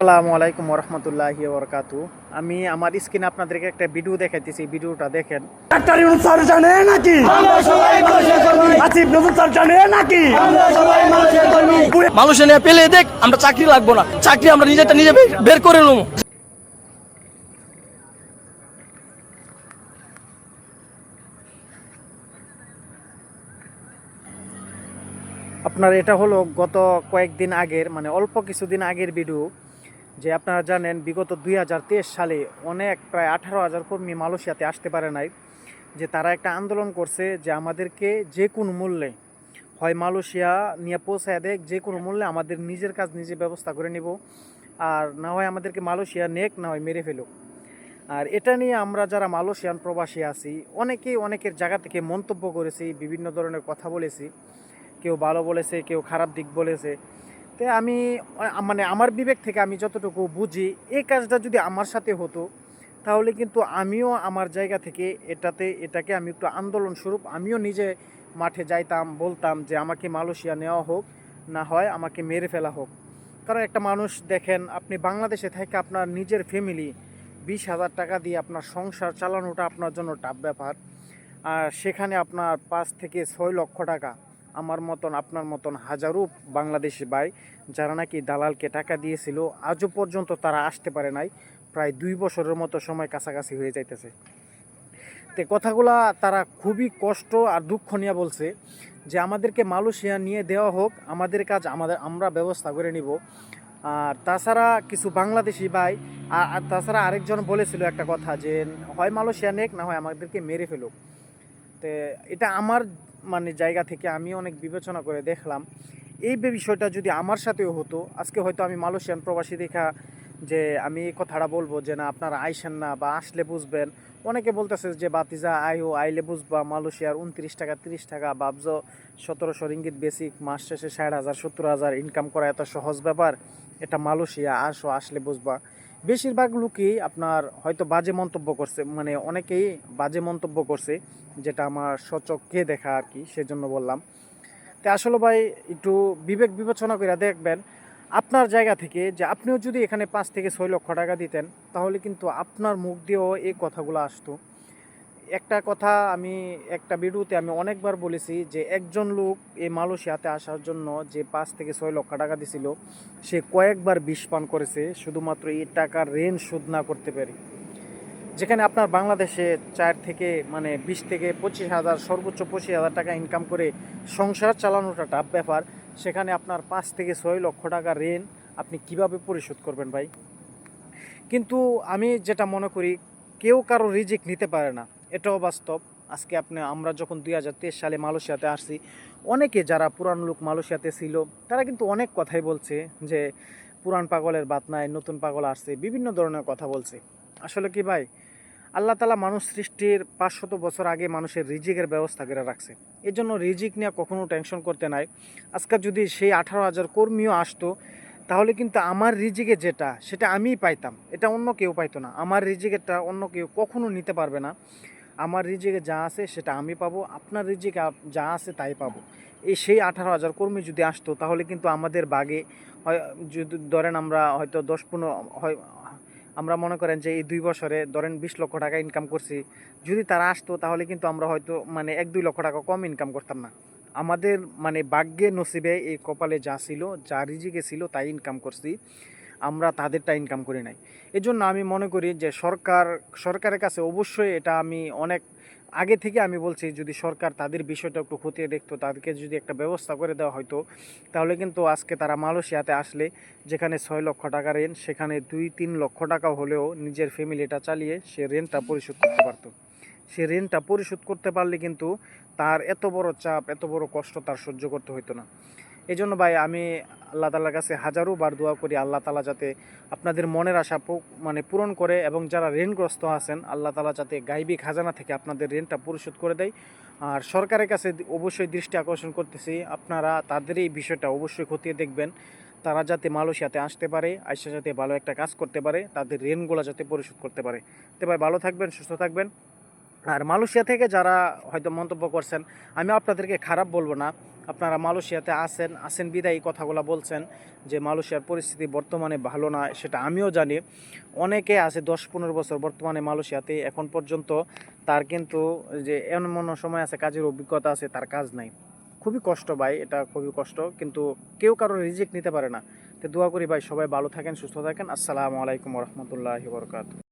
আসসালামু আলাইকুম রহমতুল্লাহি বরকাতু আমি আমার স্ক্রিনে আপনাদেরকে একটা ভিডিও দেখাইতেছি ভিডিওটা দেখেন। ডাক্তার ইউনুস স্যার জানে নাকি? আসিফ নজরুল স্যার জানে নাকি? মানুষের নিয়ে পেলে দেখ আমরা চাকরি লাগবো না। চাকরি আমরা নিজেটা নিজে বের- বের করে নেব। আপনার এটা হলো গত কয়েকদিন আগের মানে অল্প কিছুদিন আগের ভিডিও। যে আপনারা জানেন, বিগত দুই হাজার তেইশ সালে অনেক প্রায় আঠারো হাজার কর্মী মালয়েশিয়াতে আসতে পারে নাই, যে তারা একটা আন্দোলন করছে যে আমাদেরকে যে কোনো মূল্যে হয় মালয়েশিয়া নিয়ে পৌঁছায় দেখ যে কোনো মূল্যে আমাদের নিজের কাজ নিজে ব্যবস্থা করে নিব, আর না হয় আমাদেরকে মালয়েশিয়া নেক, না হয় মেরে ফেলুক। আর এটা নিয়ে আমরা যারা মালয়েশিয়ান প্রবাসী আছি, অনেকেই অনেকের জায়গা থেকে মন্তব্য করেছি, বিভিন্ন ধরনের কথা বলেছি, কেউ ভালো বলেছে, কেউ খারাপ দিক বলেছে। তো আমি মানে আমার বিবেক থেকে আমি যতটুকু বুঝি এই কাজটা যদি আমার সাথে হতো, তাহলে কিন্তু আমিও আমার জায়গা থেকে এটাতে, এটাকে আমি একটু আন্দোলন স্বরূপ আমিও নিজে মাঠে যাইতাম, বলতাম যে আমাকে মালয়েশিয়া নেওয়া হোক, না হয় আমাকে মেরে ফেলা হোক। কারণ একটা মানুষ দেখেন, আপনি বাংলাদেশে থেকে আপনার নিজের ফ্যামিলি বিশ হাজার টাকা দিয়ে আপনার সংসার চালানোটা আপনার জন্য টাফ ব্যাপার। আর সেখানে আপনার পাঁচ থেকে ছয় লক্ষ টাকা। আমার মতন, আপনার মতন হাজারো বাংলাদেশি ভাই যারা নাকি দালালকে টাকা দিয়েছিল, আজও পর্যন্ত তারা আসতে পারে নাই। প্রায় দুই বছরের মতো সময় কাছাকাছি হয়ে যাইতেছে। তো কথাগুলা তারা খুবই কষ্ট আর দুঃখ নিয়ে বলছে যে, আমাদেরকে মালয়েশিয়া নিয়ে দেওয়া হোক, আমাদের কাজ আমাদের, আমরা ব্যবস্থা করে নিব। আর তাছাড়া কিছু বাংলাদেশি ভাই আর তাছাড়া আরেকজন বলেছিল একটা কথা যে, হয় মালয়েশিয়া নেক, না হয় আমাদেরকে মেরে ফেলুক। তো এটা আমার মানে জায়গা থেকে আমি অনেক বিবেচনা করে দেখলাম। এই বিষয়টা যদি আমার সাথেও হতো, আজকে হয়তো আমি মালয়েশিয়ান প্রবাসী দেখা যে আমি এই কথাটা বলব যে না, আপনারা আইসেন না বা আসলে বুঝবেন। অনেকে বলতেছে যে, বাতিজা, আইও, আইলে বুঝবা, মালয়েশিয়ার উনত্রিশ টাকা, তিরিশ টাকা বাবজো সতেরোশো রিঙ্গিত বেসিক মাস শেষে ষাট হাজার, সত্তর হাজার ইনকাম করা এত সহজ ব্যাপার। এটা মালয়েশিয়া, আসো, আসলে বুঝবা। বেশিরভাগ লোকই আপনার হয়তো বাজে মন্তব্য করছে মানে অনেকেই বাজে মন্তব্য করছে, যেটা আমার সচক্ষে দেখা আর কি, সেজন্য বললাম। তো আসলে ভাই, একটু বিবেক বিবেচনা করে দেখবেন, আপনার জায়গা থেকে যে আপনিও যদি এখানে পাঁচ থেকে ছয় লক্ষ টাকা দিতেন, তাহলে কিন্তু আপনার মুখ দিয়েও এই কথাগুলো আসতো। একটা কথা আমি, একটা ভিডিওতে আমি অনেকবার বলেছি যে একজন লোক এই মালয়েশিয়াতে আসার জন্য যে পাঁচ থেকে ছয় লক্ষ টাকা দিছিল, সে কয়েকবার বিষ পান করেছে, শুধুমাত্র এই টাকার ঋণ শোধ না করতে পারে। যেখানে আপনার বাংলাদেশে চার থেকে মানে বিশ থেকে পঁচিশ হাজার, সর্বোচ্চ পঁচিশ হাজার টাকা ইনকাম করে সংসার চালানোটা টাফ ব্যাপার, সেখানে আপনার পাঁচ থেকে ছয় লক্ষ টাকা ঋণ আপনি কীভাবে পরিশোধ করবেন ভাই? কিন্তু আমি যেটা মনে করি, কেউ কারও রিজিক নিতে পারে না। এটাও বাস্তব। আজকে আপনি, আমরা যখন দুই হাজার তেইশ সালে মালয়েশিয়াতে আসছি, অনেকে যারা পুরান লোক মালয়েশিয়াতে ছিল, তারা কিন্তু অনেক কথাই বলছে যে, পুরান পাগলের বাত নাই, নতুন পাগল আসছে, বিভিন্ন ধরনের কথা বলছে। আসলে কি ভাই? আল্লাহ তালা মানুষ সৃষ্টির পাঁচশত বছর আগে মানুষের রিজিকের ব্যবস্থা করে রাখছে। এই জন্য রিজিক নিয়ে কখনো টেনশন করতে নাই। আজকে যদি সেই আঠারো হাজার কর্মীও আসতো, তাহলে কিন্তু আমার রিজিকে যেটা, সেটা আমিই পাইতাম। এটা অন্য কেউ পাইতো না। আমার রিজিকেরটা অন্য কেউ কখনো নিতে পারবে না। আমার রিজিকে যা আছে সেটা আমি পাবো, আপনার রিজিকে যা আছে তাই পাবো। এই সেই আঠারো হাজার কর্মী যদি আসতো, তাহলে কিন্তু আমাদের বাগে হয়, যদি ধরেন আমরা হয়তো দশ পনেরো, হয়, আমরা মনে করেন যে এই দুই বছরে ধরেন বিশ লক্ষ টাকা ইনকাম করছি, যদি তারা আসতো, তাহলে কিন্তু আমরা হয়তো মানে এক দুই লক্ষ টাকা কম ইনকাম করতাম না। আমাদের মানে ভাগ্যে নসিবে এই কপালে যা ছিল, যা রিজিকে ছিল তাই ইনকাম করছি। আমরা তাদেরটা ইনকাম করি নাই। এই জন্য আমি মনে করি যে সরকার, সরকারের কাছে অবশ্যই এটা আমি অনেক আগে থেকে আমি বলছি, যদি সরকার তাদের বিষয়টা একটু খতিয়ে দেখতো, তাদেরকে যদি একটা ব্যবস্থা করে দেওয়া হয়তো তাহলে কিন্তু আজকে তারা মালয়েশিয়াতে আসলে যেখানে ছয় লক্ষ টাকা ঋণ সেখানে দুই, তিন লক্ষ টাকা হলেও নিজের ফ্যামিলিটা চালিয়ে সে ঋণটা পরিশোধ করতে পারতো। সে ঋণটা পরিশোধ করতে পারলে কিন্তু তার এত বড় চাপ, এত বড় কষ্ট তার সহ্য করতে হতো না। এই জন্য ভাই আমি আল্লাহ তালার কাছে হাজারো বার দোয়া করি, আল্লাহ তালা যাতে আপনাদের মনের আশা মানে পূরণ করে এবং যারা ঋণগ্রস্ত আছেন, আল্লাহ তালা যাতে গাইবী খাজানা থেকে আপনাদের ঋণটা পরিশোধ করে দেয়। আর সরকারের কাছে অবশ্যই দৃষ্টি আকর্ষণ করতেছি, আপনারা তাদের এই বিষয়টা অবশ্যই খতিয়ে দেখবেন। তারা যাতে মালয়েশিয়াতে আসতে পারে, আইসা যাতে ভালো একটা কাজ করতে পারে, তাদের ঋণগুলো যাতে পরিশোধ করতে পারে। তো ভাই ভালো থাকবেন, সুস্থ থাকবেন। আর মালয়েশিয়া থেকে যারা হয়তো মন্তব্য করছেন, আমি আপনাদেরকে খারাপ বলব না। আপনারা মালয়েশিয়াতে আছেন আছেন, বিদায় এই কথাগুলো বলছেন যে মালয়েশিয়ার পরিস্থিতি বর্তমানে ভালো না, সেটা আমিও জানি। অনেকে আছে দশ পনেরো বছর বর্তমানে মালয়েশিয়াতে, এখন পর্যন্ত তার কিন্তু যে এমন সময় আছে, কাজের অভিজ্ঞতা আছে, তার কাজ নাই। খুবই কষ্ট ভাই, এটা খুবই কষ্ট, কিন্তু কেউ কারও রিজেক্ট নিতে পারে না। তো দোয়া করি ভাই, সবাই ভালো থাকেন, সুস্থ থাকেন। আসসালামু আলাইকুম রহমতুল্লাহ বরকাত